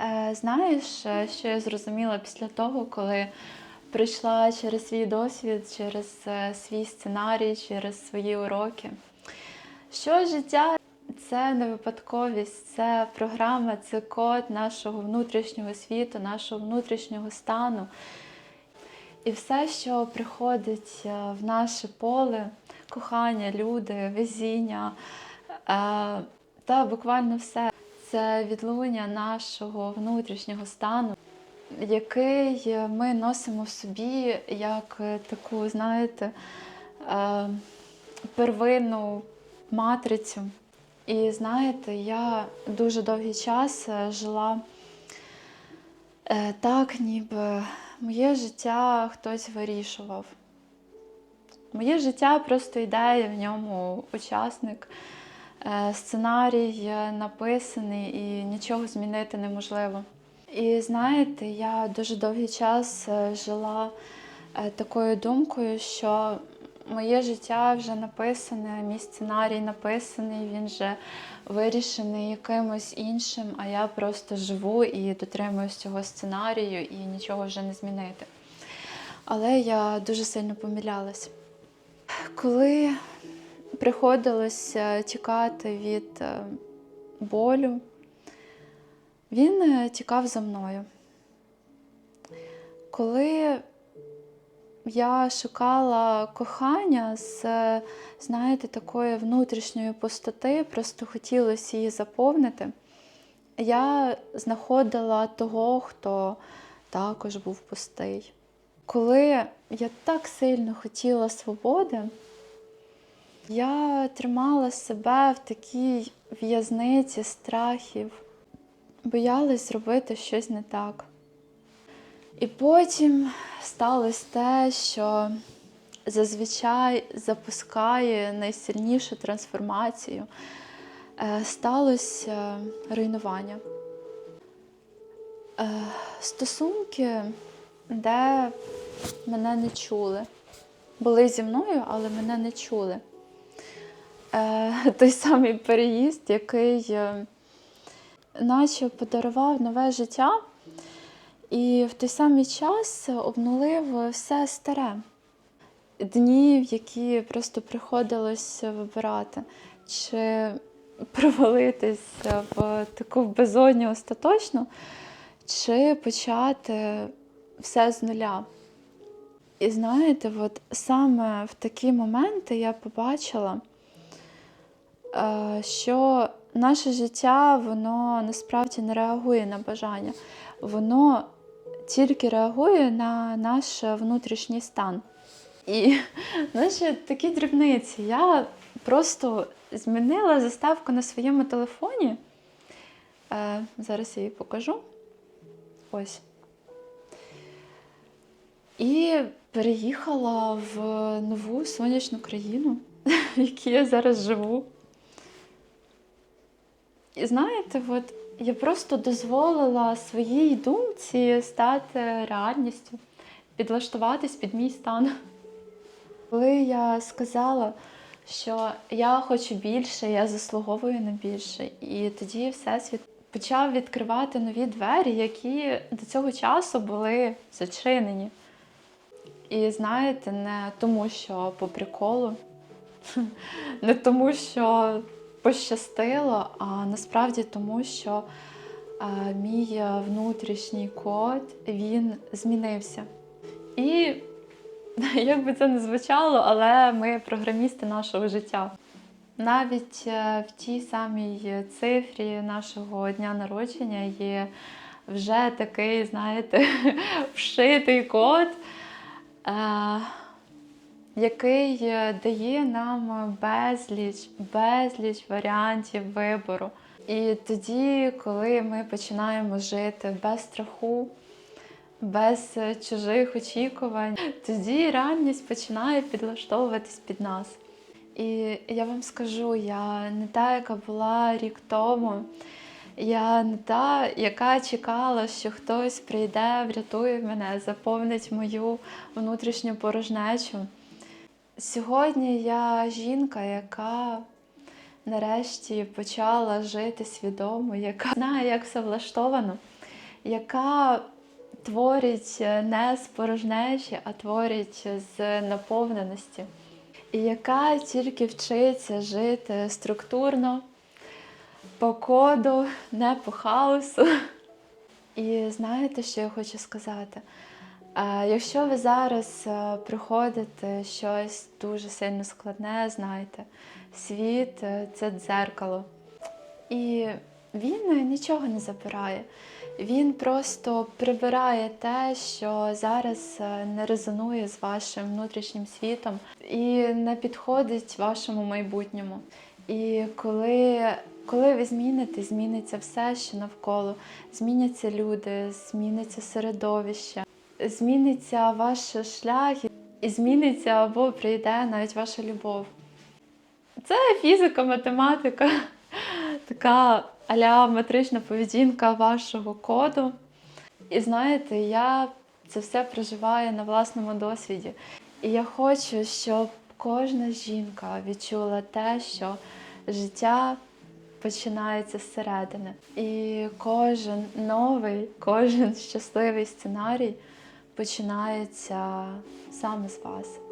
Е, Знаєш, е, що я зрозуміла після того, коли прийшла через свій досвід, через е, свій сценарій, через свої уроки, що життя це не випадковість, це програма, це код нашого внутрішнього світу, нашого внутрішнього стану. І все, що приходить в наше поле, кохання, люди, везіння, та буквально все це відлуння нашого внутрішнього стану, який ми носимо в собі як таку, знаєте, е, первинну матрицю. І знаєте, я дуже довгий час жила е, так, ніби моє життя хтось вирішував. Моє життя просто йде, в ньому учасник. Е, Сценарій е, написаний і нічого змінити неможливо. І знаєте, я дуже довгий час е, жила такою думкою, що моє життя вже написане, мій сценарій написаний, він вже вирішений якимось іншим, а я просто живу і дотримуюсь цього сценарію і нічого вже не змінити. Але я дуже сильно помилялась. Коли приходилося тікати від е, болю, він е, тікав за мною. Коли я шукала кохання з, е, знаєте, такої внутрішньої пустоти, просто хотілося її заповнити, я знаходила того, хто також був пустий. Коли я так сильно хотіла свободи, я тримала себе в такій в'язниці страхів, боялась зробити щось не так. І потім сталося те, що зазвичай запускає найсильнішу трансформацію. Е, Сталося руйнування. Е, Стосунки, де мене не чули. Були зі мною, але мене не чули. Е, Той самий переїзд, який е, наче подарував нове життя, і в той самий час обнулив все старе. Дні, які просто приходилось вибирати, чи провалитись в таку безодню остаточну, чи почати все з нуля. І знаєте, от саме в такі моменти я побачила, що наше життя воно насправді не реагує на бажання, воно тільки реагує на наш внутрішній стан. І наші такі дрібниці. Я просто змінила заставку на своєму телефоні. Е, Зараз я її покажу. Ось. І переїхала в нову сонячну країну, в якій я зараз живу. І знаєте, от я просто дозволила своїй думці стати реальністю, підлаштуватись під мій стан. Коли я сказала, що я хочу більше, я заслуговую на більше, і тоді Всесвіт почав відкривати нові двері, які до цього часу були зачинені. І знаєте, не тому, що по приколу, не тому, що пощастило, а насправді тому, що е, мій внутрішній код він змінився. І як би це не звучало, але ми програмісти нашого життя. Навіть е, в тій самій цифрі нашого дня народження є вже такий, знаєте, вшитий код, е, який дає нам безліч, безліч варіантів вибору. І тоді, коли ми починаємо жити без страху, без е, чужих очікувань, тоді реальність починає підлаштовуватись під нас. І я вам скажу, я не та, яка була рік тому. Я не та, яка чекала, що хтось прийде, врятує мене, заповнить мою внутрішню порожнечу. Сьогодні я жінка, яка нарешті почала жити свідомо, яка знає, як все влаштовано. яка творить не з порожнечі, а творить з наповненості, і яка тільки вчиться жити структурно, по коду, не по хаосу. І знаєте, що я хочу сказати? Якщо ви зараз е, проходите щось дуже сильно складне, знайте, світ е, це дзеркало. І він е, нічого не забирає. Він просто прибирає те, що зараз не резонує з вашим внутрішнім світом і не підходить вашому майбутньому. І коли, коли ви зміните, зміниться все, що навколо, зміняться люди, зміниться середовище, зміниться ваш шлях і зміниться або прийде навіть ваша любов. Це фізика, математика, така аля метрична поведінка вашого коду. І знаєте, я це все проживаю на власному досвіді. І я хочу, щоб кожна жінка відчула те, що життя починається зсередини. І кожен новий, кожен щасливий сценарій починається саме з вас.